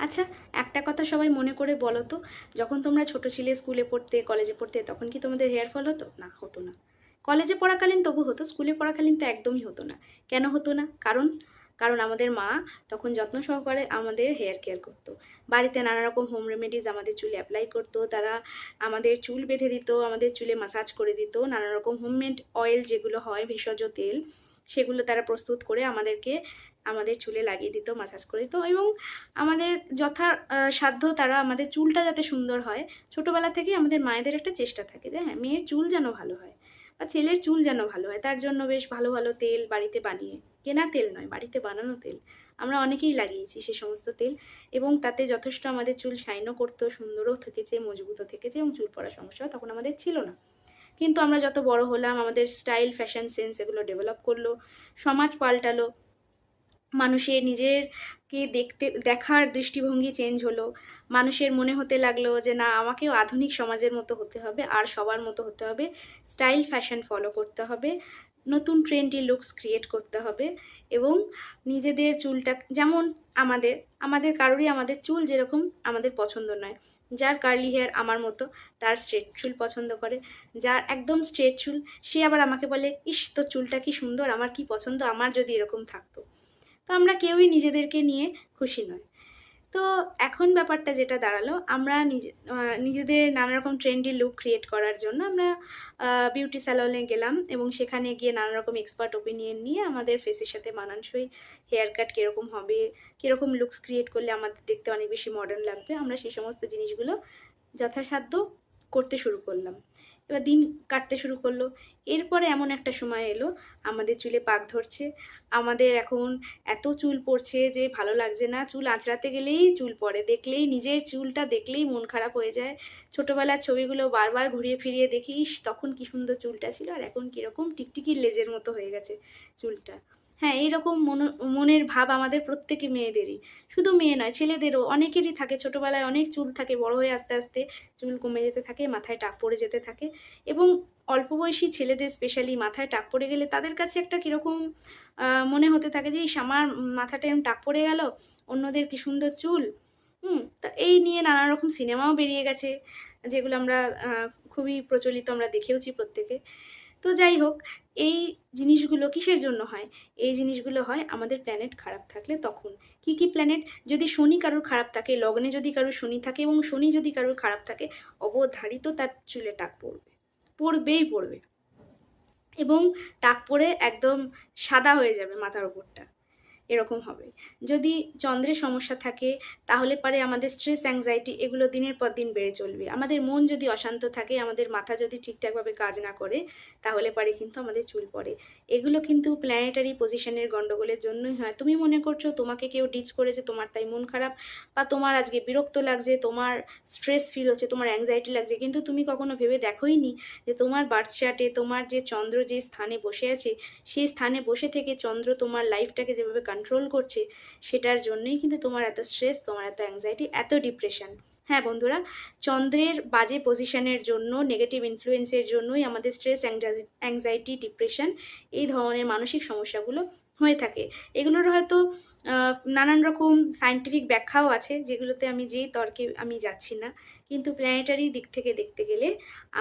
আচ্ছা একটা কথা সবাই মনে করে বলো তো, যখন তোমরা ছোট ছিলে স্কুলে পড়তে, কলেজে পড়তে, তখন কি তোমাদের হেয়ার ফল হতো? না হতো না। কলেজে পড়াকালীন তবু হতো, স্কুলে পড়াকালীন তো একদমই হতো না। কেন হতো না? কারণ কারণ আমাদের মা তখন যত্ন সহকারে আমাদের হেয়ার কেয়ার করতো। বাড়িতে নানা রকম হোম রেমেডিস আমাদের চুলে অ্যাপ্লাই করতো, তারা আমাদের চুল বেঁধে দিত, আমাদের চুলে মাসাজ করে দিত, নানা রকম হোমমেড অয়েল যেগুলো হয় ভেষজ তেল, সেগুলো তারা প্রস্তুত করে আমাদেরকে আমাদের চুলে লাগিয়ে দিত মাসাজ করে দিত এবং আমাদের যথা সাধ্য তারা আমাদের চুলটা যাতে সুন্দর হয়। ছোটোবেলা থেকেই আমাদের মায়েদের একটা চেষ্টা থাকে যে হ্যাঁ মেয়ের চুল যেন ভালো হয় বা ছেলের চুল যেন ভালো হয়। তার জন্য বেশ ভালো ভালো তেল বাড়িতে বানিয়ে, কেনা তেল নয়, বাড়িতে বানানো তেল। আমরা অনেকেই লাগিয়েছি সে সমস্ত তেল এবং তাতে যথেষ্ট আমাদের চুল শাইনও করতো, সুন্দরও থেকেছে, মজবুতও থেকেছে এবং চুল পড়ার সমস্যা তখন আমাদের ছিল না। কিন্তু আমরা যত বড় হলাম, আমাদের স্টাইল ফ্যাশন সেন্স এগুলো ডেভেলপ করল, সমাজ পাল্টালো। মানুষের নিজেরকে দেখতে, দেখার দৃষ্টিভঙ্গি চেঞ্জ হলো। মানুষের মনে হতে লাগল যে, না, আমাকেও আধুনিক সমাজের মতো হতে হবে, আর সবার মতো হতে হবে। স্টাইল ফ্যাশন ফলো করতে হবে। নতুন ট্রেন্ডি লুকস ক্রিয়েট করতে হবে। এবং নিজেদের চুলটা, যেমন আমাদের আমাদের কারোরই আমাদের চুল যেরকম আমাদের পছন্দ নয়। যার কার্লি হেয়ার আমার মতো, তার স্ট্রেট চুল পছন্দ করে। যার একদম স্ট্রেট চুল, সে আবার আমাকে বলে, ইস, তোর চুলটা কি সুন্দর, আমার কি পছন্দ, আমার যদি এরকম থাকতো। তো আমরা কেউই নিজেদেরকে নিয়ে খুশি নয় তো এখন ব্যাপারটা যেটা দাঁড়াল, আমরা নিজে নিজেদের নানারকম ট্রেন্ডি লুক ক্রিয়েট করার জন্য আমরা বিউটি স্যালনে গেলাম এবং সেখানে গিয়ে নানা রকম এক্সপার্ট ওপিনিয়ন নিয়ে আমাদের ফেসের সাথে মানানসই হেয়ার কাট কীরকম হবে, কীরকম লুকস ক্রিয়েট করলে আমাদের দেখতে অনেক বেশি মডার্ন লাগবে, আমরা সেই সমস্ত জিনিসগুলো যথাসাধ্য করতে শুরু করলাম। এবার দিন কাটতে শুরু করল এরপরে এমন একটা সময় এলো, আমাদের চুলে পাক ধরছে। আমাদের এখন এত চুল পড়ছে যে ভালো লাগছে না। চুল আঁচড়াতে গেলেই চুল পড়ে, দেখলেই, নিজের চুলটা দেখলেই মন খারাপ হয়ে যায়। ছোটোবেলার ছবিগুলো বারবার ঘুরিয়ে ফিরিয়ে দেখিস তখন কী সুন্দর চুলটা ছিল আর এখন কীরকম টিকটিকির লেজের মতো হয়ে গেছে চুলটা। হ্যাঁ এইরকম মন, মনের ভাব আমাদের প্রত্যেকে মেয়েদেরই। শুধু মেয়ে নয়, ছেলেদেরও। অনেকেরই থাকে, ছোটোবেলায় অনেক চুল থাকে, বড় হয়ে আস্তে আস্তে চুল কমে যেতে থাকে, মাথায় টাক পড়ে যেতে থাকে এবং অল্প বয়সী ছেলেদের স্পেশালি মাথায় টাক পড়ে গেলে তাদের কাছে একটা কীরকম মনে হতে থাকে যে আমার মাথাটা এরম টাক পড়ে গেল, অন্যদের কি সুন্দর চুল? হুম, তা এই নিয়ে নানা রকম সিনেমাও বেরিয়ে গেছে, যেগুলো আমরা খুবই প্রচলিত আমরা দেখেওছি প্রত্যেকে। তো যাই হোক, এই জিনিসগুলো কিসের জন্য হয়? এই জিনিসগুলো হয় আমাদের প্ল্যানেট খারাপ থাকলে তখন। কি কি প্ল্যানেট যদি শনি কারোর খারাপ থাকে, লগ্নে যদি কারোর শনি থাকে এবং শনি যদি কারোর খারাপ থাকে, অবধারিত তার চুলে টাক পড়বে। পড়বেই পড়বে। এবং টাক পড়ে একদম সাদা হয়ে যাবে মাথার ওপরটা এরকম হবে। যদি চন্দ্রের সমস্যা থাকে, তাহলে পারে আমাদের স্ট্রেস অ্যাংজাইটি এগুলো দিনের পর দিন বেড়ে চলবে। আমাদের মন যদি অশান্ত থাকে, আমাদের মাথা যদি ঠিকঠাকভাবে কাজ না করে, তাহলে পারে কিন্তু আমাদের চুল পড়ে। এগুলো কিন্তু প্ল্যানেটারি পজিশনের গণ্ডগোলের জন্যই হয়। তুমি মনে করছ তোমাকে কেউ ডিচ করেছে, তোমার তাই মন খারাপ? বা তোমার আজকে বিরক্ত লাগছে, তোমার স্ট্রেস ফিল হচ্ছে, তোমার অ্যাংজাইটি লাগছে, কিন্তু তুমি কখনো ভেবে দেখোই নি যে তোমার বার্থ চার্টে তোমার যে চন্দ্র যে স্থানে বসে আছে, সেই স্থানে বসে থেকে চন্দ্র তোমার লাইফটাকে যেভাবে কন্ট্রোল করছে, সেটার জন্যই কিন্তু তোমার এত স্ট্রেস তোমার এত অ্যাংজাইটি এত ডিপ্রেশন হ্যাঁ বন্ধুরা, চন্দ্রের বাজে পজিশনের জন্য নেগেটিভ ইনফ্লুয়েন্সের জন্যই আমাদের স্ট্রেস অ্যাংজাইটি ডিপ্রেশন এই ধরনের মানসিক সমস্যাগুলো হয়ে থাকে। এগুলোর হয়তো নানান রকম সায়েন্টিফিক ব্যাখ্যাও আছে, যেগুলোতে আমি যেই তর্কে আমি যাচ্ছি না। কিন্তু প্ল্যানেটারি দিক থেকে দেখতে গেলে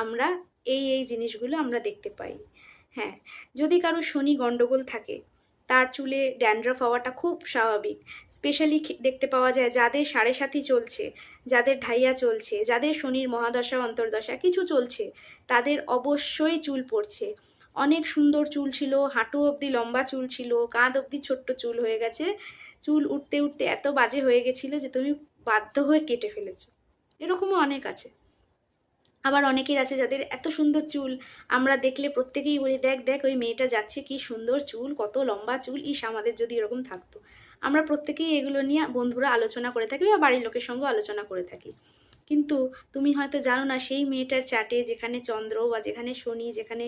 আমরা এই এই জিনিসগুলো আমরা দেখতে পাই। হ্যাঁ যদি কারও শনি গণ্ডগোল থাকে তার চুলে ড্যান্ড্রফ হওয়াটা খুব স্বাভাবিক। স্পেশালি দেখতে পাওয়া যায় যাদের সাড়ে সাথী চলছে, যাদের ঢাইয়া চলছে, যাদের শনির মহাদশা, অন্তর্দশা কিছু চলছে, তাদের অবশ্যই চুল পড়ছে। অনেক সুন্দর চুল ছিল, হাঁটু অবধি লম্বা চুল ছিল, কাঁধ অবধি ছোট্ট চুল হয়ে গেছে। চুল উঠতে উঠতে এত বাজে হয়ে গেছিল যে তুমি বাধ্য হয়ে কেটে ফেলেছো। এরকমও অনেক আছে। আবার অনেকের আছে যাদের এত সুন্দর চুল। আমরা দেখলে প্রত্যেকেই বলি, দেখ দেখ, ওই মেয়েটা যাচ্ছে, কি সুন্দর চুল, কত লম্বা চুল, ইস, আমাদের যদি এরকম থাকতো। আমরা প্রত্যেকেই এগুলো নিয়ে বন্ধুরা আলোচনা করে থাকি বা বাড়ির লোকের সঙ্গে আলোচনা করে থাকি। কিন্তু তুমি হয়তো জানো না, সেই মেয়েটার চাটে যেখানে চন্দ্র বা যেখানে শনি, যেখানে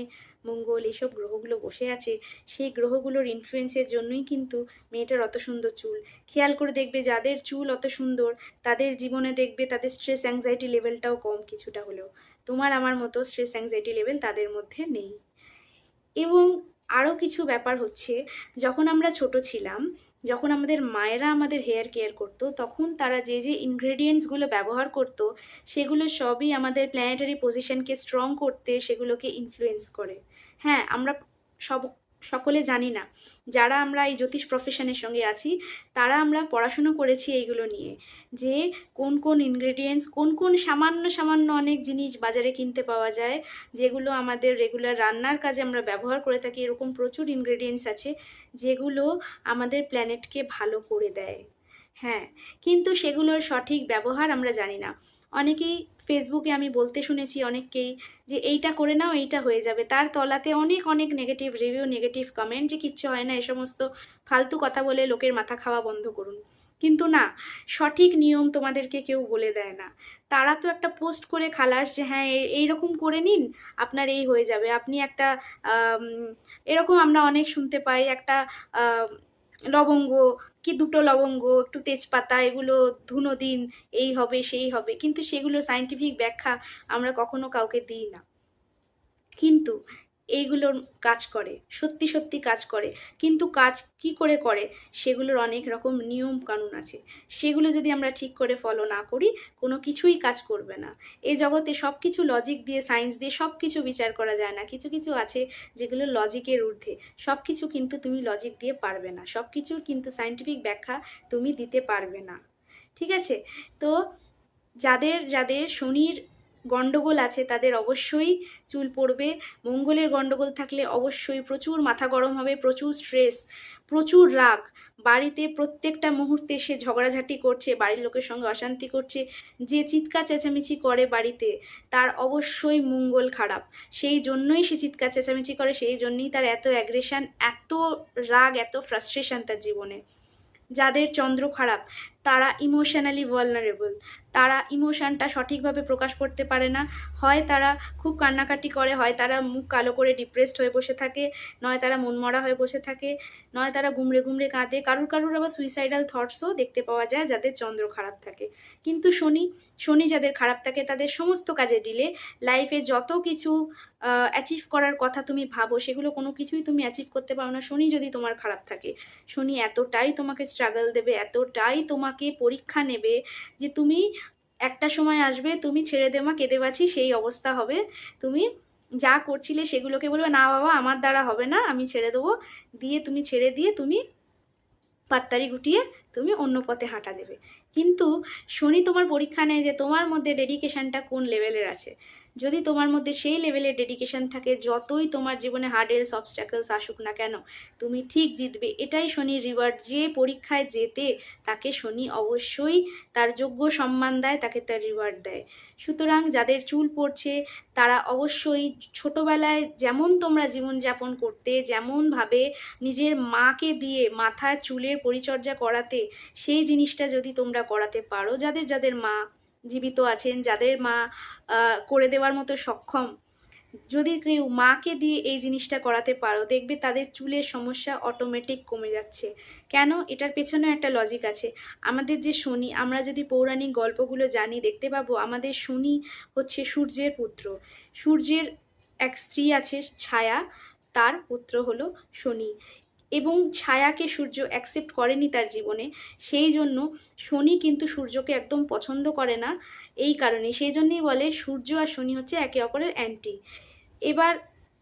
মঙ্গল এইসব গ্রহগুলো বসে আছে, সেই গ্রহগুলোর ইনফ্লুয়েন্সের জন্যই কিন্তু মেয়েটার অত সুন্দর চুল। খেয়াল করে দেখবে যাদের চুল অত সুন্দর, তাদের জীবনে দেখবে তাদের স্ট্রেস অ্যাংজাইটি লেভেলটাও কম কিছুটা হলেও। তোমার আমার মতো স্ট্রেস অ্যাংজাইটি লেভেল তাদের মধ্যে নেই। এবং আরও কিছু ব্যাপার হচ্ছে, যখন আমরা ছোট ছিলাম, যখন আমাদের মায়েরা আমাদের হেয়ার কেয়ার করতো, তখন তারা যে যে ইনগ্রেডিয়েন্টসগুলো ব্যবহার করতো, সেগুলো সবই আমাদের প্ল্যানেটারি পজিশনকে স্ট্রং করতে সেগুলোকে ইনফ্লুয়েন্স করে। হ্যাঁ আমরা সব, সকলে জানি না। যারা আমরা এই জ্যোতিষ প্রফেশনের সঙ্গে আছি, তারা আমরা পড়াশুনো করেছি এইগুলো নিয়ে। যে কোন কোন ইনগ্রেডিয়েন্টস কোন কোন সামান্য সামান্য অনেক জিনিস বাজারে কিনতে পাওয়া যায়, যেগুলো আমাদের রেগুলার রান্নার কাজে আমরা ব্যবহার করে থাকি, এরকম প্রচুর ইনগ্রেডিয়েন্টস আছে, যেগুলো আমাদের প্ল্যানেটকে ভালো করে দেয়। হ্যাঁ কিন্তু সেগুলোর সঠিক ব্যবহার আমরা জানি না। অনেকেই ফেসবুকে আমি বলতে শুনেছি, অনেককেই যে এইটা করে নাও, এইটা হয়ে যাবে। তার তলাতে অনেক অনেক নেগেটিভ রিভিউ নেগেটিভ কমেন্ট যে কিচ্ছু হয় না, এ সমস্ত ফালতু কথা বলে লোকের মাথা খাওয়া বন্ধ করুন। কিন্তু না, সঠিক নিয়ম তোমাদেরকে কেউ বলে দেয় না। তারা তো একটা পোস্ট করে খালাস যে হ্যাঁ এইরকম করে নিন, আপনার এই হয়ে যাবে। আপনি একটা এরকম আমরা অনেক শুনতে পাই, একটা লবঙ্গ, কি দুটো লবঙ্গ, একটু তেজপাতা, এগুলো ধুনো দিন, এই হবে, সেই হবে। কিন্তু সেগুলো সায়েন্টিফিক ব্যাখ্যা আমরা কখনো কাউকে দিই না। কিন্তু এইগুলোর কাজ করে, সত্যি সত্যি কাজ করে। কিন্তু কাজ কি করে করে? সেগুলোর অনেক রকম নিয়ম কানুন আছে। সেগুলো যদি আমরা ঠিক করে ফলো না করি, কোনো কিছুই কাজ করবে না। এই জগতে সব কিছু লজিক দিয়ে সায়েন্স দিয়ে সব কিছু বিচার করা যায় না। কিছু কিছু আছে যেগুলো লজিকের ঊর্ধ্বে। সব কিছু কিন্তু তুমি লজিক দিয়ে পারবে না। সব কিছুর কিন্তু সায়েন্টিফিক ব্যাখ্যা তুমি দিতে পারবে না। ঠিক আছে? তো যাদের যাদের শনির গণ্ডগোল আছে, তাদের অবশ্যই চুল পড়বে। মঙ্গলের গণ্ডগোল থাকলে অবশ্যই প্রচুর মাথা গরম হবে, প্রচুর স্ট্রেস প্রচুর রাগ। বাড়িতে প্রত্যেকটা মুহূর্তে সে ঝগড়াঝাটি করছে, বাড়ির লোকের সঙ্গে অশান্তি করছে, যে চিৎকা চেঁচামেচি করে বাড়িতে, তার অবশ্যই মঙ্গল খারাপ। সেই জন্যই সে চিৎকার চেঁচামেচি করে, সেই জন্যই তার এত অ্যাগ্রেশান এত রাগ, এত ফ্রাস্ট্রেশন তার জীবনে। যাদের চন্দ্র খারাপ তারা ইমোশনালি ভলনারেবল তারা ইমোশনটা সঠিকভাবে প্রকাশ করতে পারে না। হয় তারা খুব কান্নাকাটি করে, হয় তারা মুখ কালো করে ডিপ্রেসড হয়ে বসে থাকে, নয় তারা মনমরা হয়ে বসে থাকে, নয় তারা গুমড়ে গুমড়ে কাঁদে। কারুর কারুর আবার সুইসাইডাল থটসও দেখতে পাওয়া যায় যাদের চন্দ্র খারাপ থাকে। কিন্তু শনি শনি যাদের খারাপ থাকে তাদের সমস্ত কাজে ডিলে লাইফে যত কিছু অ্যাচিভ করার কথা তুমি ভাবো, সেগুলো কোনো কিছুই তুমি অ্যাচিভ করতে পারো না। শনি যদি তোমার খারাপ থাকে, শনি এতটাই তোমাকে স্ট্রাগল দেবে, এতটাই তোমাকে পরীক্ষা নেবে যে তুমি একটা সময় আসবে, তুমি ছেড়ে দেমা কেঁদে বাছি সেই অবস্থা হবে। তুমি যা করছিলে সেগুলোকে বলবে, না বাবা, আমার দ্বারা হবে না, আমি ছেড়ে দেবো। দিয়ে তুমি ছেড়ে দিয়ে তুমি পাত্তারি গুটিয়ে তুমি অন্য পথে হাঁটা দেবে। কিন্তু শনি তোমার পরীক্ষা নেয় যে তোমার মধ্যে ডেডিকেশনটা কোন লেভেলের আছে? যদি তোমার মধ্যে সেই লেভেলের ডেডিকেশন থাকে, যতই তোমার জীবনে হার্ডেলস অবস্ট্যাকলস আসুক না কেন, তুমি ঠিক জিতবে। এটাই শনির রিওয়ার্ড যে পরীক্ষায় যেতে তাকে শনি অবশ্যই তার যোগ্য সম্মান দেয়, তাকে তার রিওয়ার্ড দেয়। সুতরাং যাদের চুল পড়ছে, তারা অবশ্যই ছোটোবেলায় যেমন তোমরা জীবনযাপন করতে, যেমনভাবে নিজের মাকে দিয়ে মাথার চুলের পরিচর্যা করাতে, সেই জিনিসটা যদি তোমরা করাতে পারো, যাদের যাদের মা জীবিত আছেন, যাদের মা করে দেওয়ার মতো সক্ষম। যদি কেউ মাকে দিয়ে এই জিনিসটা করাতে পারো, দেখবে তাদের চুলের সমস্যা অটোমেটিক কমে যাচ্ছে। কেন? এটার পেছনে একটা লজিক আছে। আমাদের যে শনি, আমরা যদি পৌরাণিক গল্পগুলো জানি, দেখতে পাবো আমাদের শনি হচ্ছে সূর্যের পুত্র। সূর্যের এক স্ত্রী আছে, ছায়া, তার পুত্র হলো শনি। এবং ছায়াকে সূর্য অ্যাকসেপ্ট করেনি তার জীবনে, সেই জন্য শনি কিন্তু সূর্যকে একদম পছন্দ করে না এই কারণে। সেই জন্যই বলে সূর্য আর শনি হচ্ছে একে অপরের অ্যান্টি এবার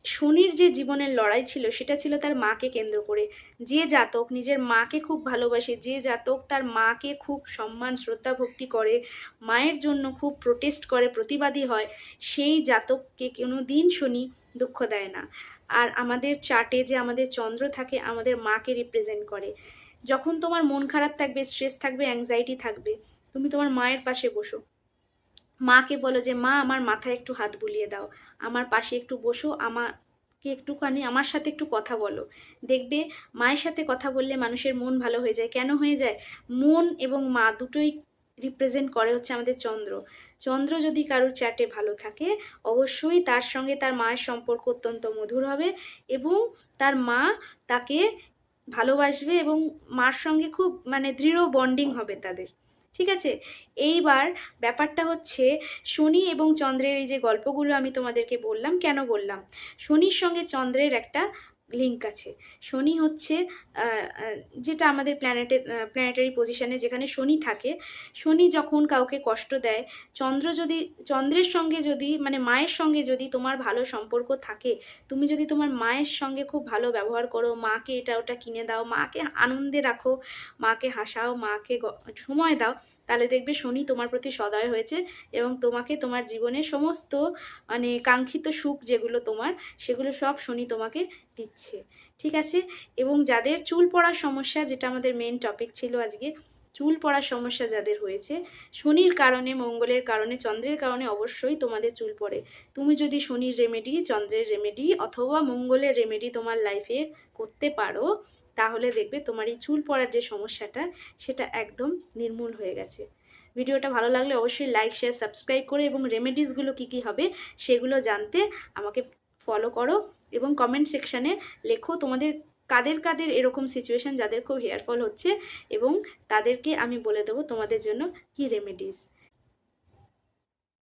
শনির যে জীবনের লড়াই ছিল, সেটা ছিল তার মাকে কেন্দ্র করে। যে জাতক নিজের মাকে খুব ভালোবাসে, যে জাতক তার মাকে খুব সম্মান, শ্রদ্ধা, ভক্তি করে, মায়ের জন্য খুব প্রোটেস্ট করে, প্রতিবাদী হয়, সেই জাতককে কোনো দিন শনি দুঃখ দেয় না। আর আমাদের চার্টে যে আমাদের চন্দ্র থাকে, আমাদের মাকে রিপ্রেজেন্ট করে। যখন তোমার মন খারাপ থাকবে স্ট্রেস থাকবে অ্যাংজাইটি থাকবে, তুমি তোমার মায়ের পাশে বসো। মাকে বলো যে, মা, আমার মাথায় একটু হাত বুলিয়ে দাও। আমার পাশে একটু বসো, আমাকে একটুখানি, আমার সাথে একটু কথা বলো। দেখবে, মায়ের সাথে কথা বললে মানুষের মন ভালো হয়ে যায়। কেন হয়ে যায়? মন এবং মা দুটোই রিপ্রেজেন্ট করে হচ্ছে আমাদের চন্দ্র। চন্দ্র যদি কারোর চ্যাটে ভালো থাকে, অবশ্যই তার সঙ্গে তার মায়ের সম্পর্ক অত্যন্ত মধুর হবে এবং তার মা তাকে ভালোবাসবে এবং মার সঙ্গে খুব মানে দৃঢ় বন্ডিং হবে তাদের। ঠিক আছে? এইবার ব্যাপারটা হচ্ছে শনি এবং চন্দ্রের এই যে গল্পগুলো আমি তোমাদেরকে বললাম, কেন বললাম? শনির সঙ্গে চন্দ্রের একটা লিঙ্ক আছে। শনি হচ্ছে যেটা আমাদের প্ল্যানেটে প্ল্যানেটারি পজিশনে যেখানে শনি থাকে, শনি যখন কাউকে কষ্ট দেয়, চন্দ্র যদি, চন্দ্রের সঙ্গে যদি মানে মায়ের সঙ্গে যদি তোমার ভালো সম্পর্ক থাকে, তুমি যদি তোমার মায়ের সঙ্গে খুব ভালো ব্যবহার করো, মাকে এটা ওটা কিনে দাও, মাকে আনন্দে রাখো, মাকে হাসাও, মাকে সময় দাও তাহলে দেখবে শনি তোমার প্রতি সদয় হয়েছে এবং তোমাকে তোমার জীবনের সমস্ত মানে কাঙ্ক্ষিত সুখ যেগুলো তোমার, সেগুলো সব শনি তোমাকে দিচ্ছে। ঠিক আছে? এবং যাদের চুল পড়ার সমস্যা, যেটা আমাদের মেন টপিক ছিল আজকে, চুল পড়ার সমস্যা যাদের হয়েছে, শনির কারণে, মঙ্গলের কারণে, চন্দ্রের কারণে অবশ্যই তোমাদের চুল পড়ে। তুমি যদি শনির রেমেডি চন্দ্রের রেমেডি অথবা মঙ্গলের রেমেডি তোমার লাইফে করতে পারো তাহলে দেখবে তোমার এই চুল পড়ার যে সমস্যাটা, সেটা একদম নির্মূল হয়ে গেছে। ভিডিওটা ভালো লাগলে অবশ্যই লাইক শেয়ার সাবস্ক্রাইব করে এবং রেমেডিসগুলো কী কী হবে, সেগুলো জানতে আমাকে ফলো করো এবং কমেন্ট সেকশানে লেখো তোমাদের কাদের কাদের এরকম সিচুয়েশন যাদের খুব হেয়ার ফল হচ্ছে এবং তাদেরকে আমি বলে দেবো তোমাদের জন্য কী রেমেডিস